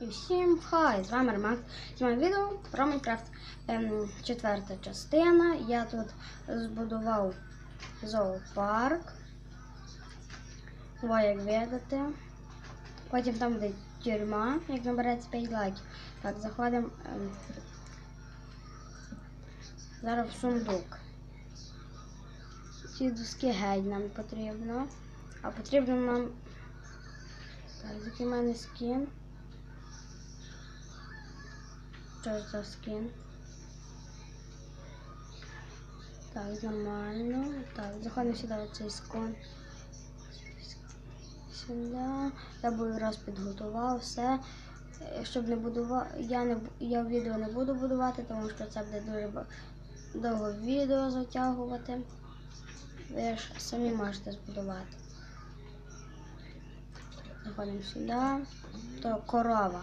всім хай! З вами Роман. Знімаю відео про Майнкрафт. Ем, четверта частина. Я тут збудував зоопарк. Во як видите. Потім там буде тюрма, як набереться 5 лайків. Так, заходимо ем, зараз в сундук. Ці доски геть нам потрібно. А потрібно нам. Так, який в мене скін. Що за скін? Так, нормально. Так, заходимо сюди в цей скон. Сюди. Я був раз підготував все. Щоб не будувати, я не я відео не буду будувати, тому що це буде дуже довго відео затягувати. Ви ж самі можете збудувати. Заходимо сюди. То корова.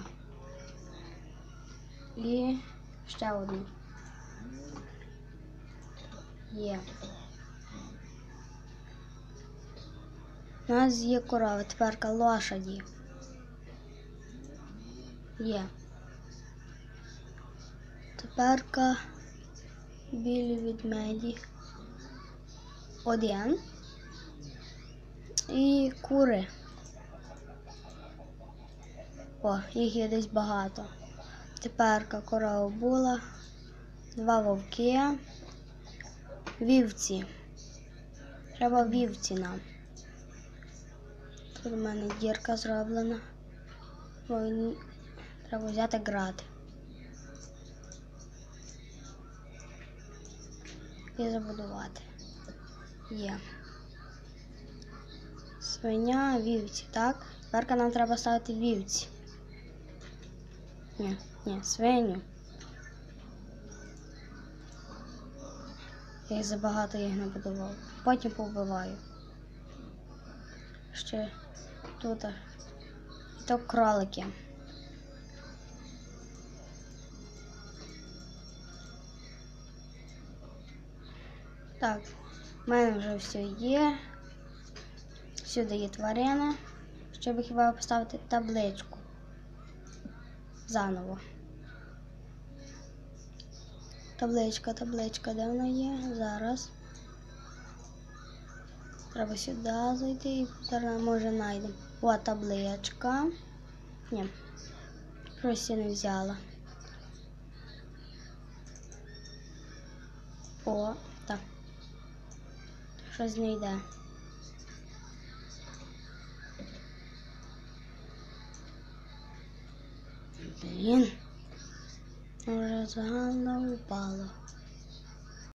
І ще одну. Є. У нас є корова, тепер лошаді. Є. Теперка білі ведмеді. Один. І кури. О, їх є десь багато. Теперка корова була, два вовки, вівці. Треба вівці нам. Тут у мене дірка зроблена. Ой, Треба взяти грати. І забудувати. Є. Свиня, вівці, так? Тепер нам треба ставити вівці. Ні, ні, свиню. Я їх забагато їх не будував. Потім повбиваю. Ще тут. І то кролики. Так, в мене вже все є. Сюди є тварина. Щоб хіба поставити табличку заново. Табличка, табличка, де вона є? Зараз. Треба сюди зайти і може знайдемо. О, табличка. Ні. Я не взяла. О. Щось не йде. Блін. Може загально упало.